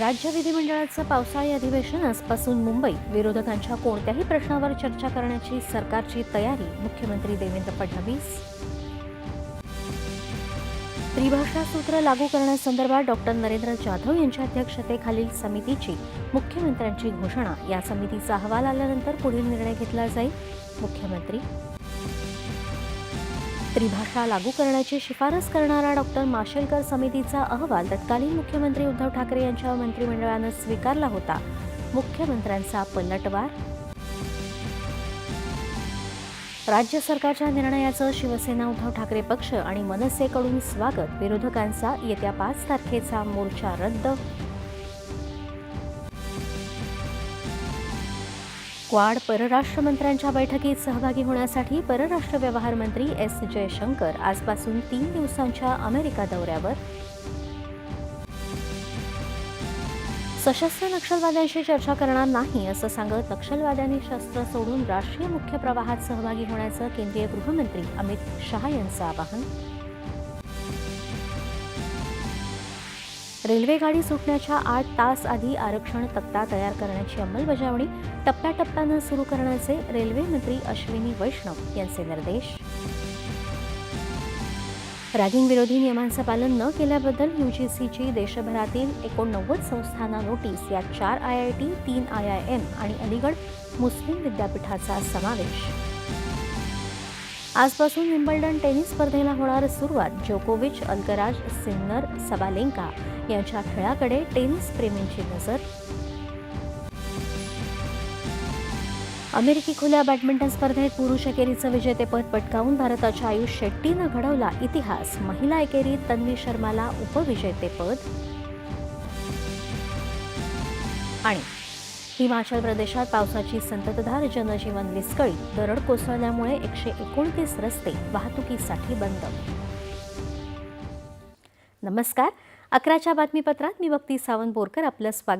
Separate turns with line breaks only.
राज्य विधिमंडळाचं पावसाळी अधिवेशन आजपासून मुंबईत. विरोधकांच्या कोणत्याही प्रश्नावर चर्चा करण्याची सरकारची तयारी मुख्यमंत्री देवेंद्र फडणवीस. त्रिभाषा सूत्र लागू करण्यासंदर्भात डॉक्टर नरेंद्र जाधव यांच्या अध्यक्षतेखालील समितीची मुख्यमंत्र्यांची घोषणा. या समितीचा अहवाल आल्यानंतर पुढील निर्णय घेतला जाईल. मुख्यमंत्री त्रिभाषा लागू करण्याची शिफारस करणारा डॉक्टर माशेलकर समितीचा अहवाल तत्कालीन मुख्यमंत्री उद्धव ठाकरे यांच्या मंत्रिमंडळानं स्वीकारला होता. मुख्यमंत्र्यांचा पलटवार राज्य सरकारच्या निर्णयाचं शिवसेना उद्धव ठाकरे पक्ष आणि मनसेकडून स्वागत विरोधकांचा येत्या पाच तारखेचा मोर्चा रद्द क्वाड परराष्ट्र मंत्र्यांच्या बैठकीत सहभागी होण्यासाठी परराष्ट्र व्यवहार मंत्री एस जयशंकर आजपासून तीन दिवसांच्या अमेरिका दौऱ्यावर. सशस्त्र नक्षलवाद्यांशी चर्चा करणार नाही असं सांगत नक्षलवाद्यांनी शस्त्र सोडून राष्ट्रीय मुख्य प्रवाहात सहभागी होण्याचं केंद्रीय गृहमंत्री अमित शहा यांचं आवाहन. रेल्वेगाडी सुटण्याच्या आठ तास आधी आरक्षण तक्ता तयार करण्याची अंमलबजावणी टप्प्याटप्प्यानं सुरू करण्याचे रेल्वे मंत्री अश्विनी वैष्णव यांचे निर्देश. रॅगिंग विरोधी नियमांचं पालन न केल्याबद्दल यूजीसीची देशभरातील एकोणनव्वद संस्थांना नोटीस यात चार आय आय टी तीन आय आय एम आणि अलीगड मुस्लिम विद्यापीठाचा समावेश. आजपासून विम्बल्डन टेनिस स्पर्धेला होणार सुरुवात. जोकोविच अल्कराज सिन्नर सबालेंका यांच्या खेळाकडे टेनिस प्रेमींची नजर. अमेरिकी खुल्या बॅडमिंटन स्पर्धेत पुरुष एकेरीचं विजेतेपद पटकावून भारताच्या आयुष शेट्टीनं घडवला इतिहास. महिला एकेरीत तन्वी शर्माला उपविजेतेपद. आणि हिमाचल प्रदेशात पावसाची संततधार जनजीवन विस्कळीत. दरड कोसळल्यामुळे एकशे एकोणतीस रस्ते वाहतुकीसाठी बंद. नमस्कार. अकराच्या बातमीपत्रात मी भक्ती सावंत बोरकर आपलं स्वागत